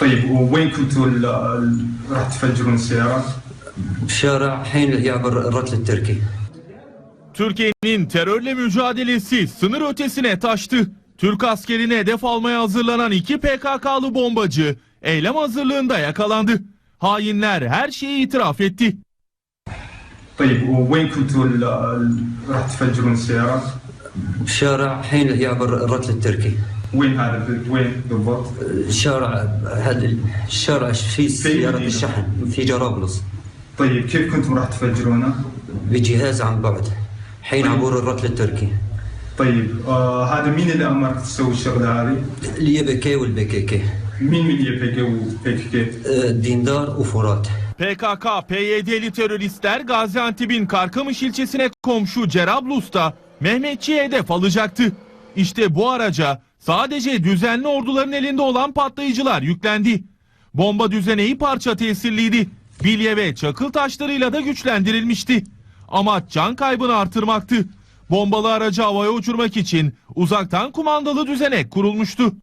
طيب وين كنتوا ال- ال- راح تفجرون السيارة؟ بشارع حين يعبر الرتل التركي Türkiye'nin terörle mücadelesi sınır ötesine taştı. Türk askerine hedef almaya hazırlanan iki PKK'lı bombacı eylem hazırlığında yakalandı. Hainler her şeyi itiraf etti. طيب وين كنتوا ال- ال- راح تفجرون السيارة؟ بشارع حين يعبر الرتل التركي وين هذا؟ وين بالضبط؟ الشارع هذا الشارع في سيارة. الشحن في جرابلس. طيب كيف كنتم راح تفجرونه؟ بجهاز عن بعد حين عبور الرتل التركي طيب آه هذا مين اللي أمرك تسوي الشغلة هذه؟ اليي بي كي والبي كي كي. مين من يبقى وبيك آه، ديندار وفرات. PKK, PYD'li teröristler Gaziantep'in Karkamış ilçesine komşu Cerablus'ta Mehmetçi'ye hedef alacaktı. İşte bu araca sadece düzenli orduların elinde olan patlayıcılar yüklendi. Bomba düzeneyi parça tesirliydi. Bilye ve çakıl taşlarıyla da güçlendirilmişti. Amaç can kaybını artırmaktı. Bombalı aracı havaya uçurmak için uzaktan kumandalı düzenek kurulmuştu.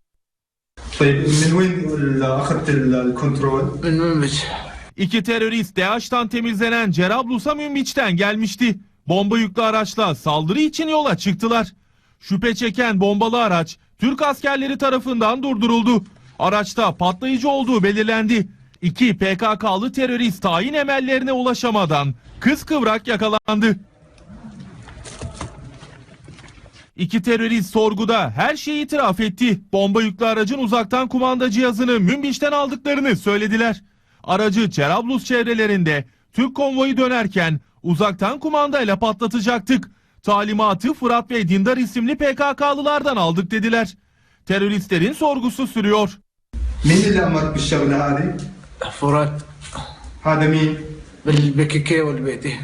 İki terörist DAEŞ'tan temizlenen Cerablus'a Münbiç'ten gelmişti. Bomba yüklü araçla saldırı için yola çıktılar. Şüphe çeken bombalı araç Türk askerleri tarafından durduruldu. Araçta patlayıcı olduğu belirlendi. İki PKK'lı terörist tayin emellerine ulaşamadan kıskıvrak yakalandı. İki terörist sorguda her şeyi itiraf etti. Bomba yüklü aracın uzaktan kumanda cihazını Münbiç'ten aldıklarını söylediler. Aracı Cerablus çevrelerinde Türk konvoyu dönerken uzaktan kumandayla patlatacaktık. Talimatı Fırat ve Dindar isimli PKK'lılardan aldık dediler. Teröristlerin sorgusu sürüyor. مين اللي امرك بالشغله هذه؟ فرات هذا مين؟ بالبكيكي والبيتي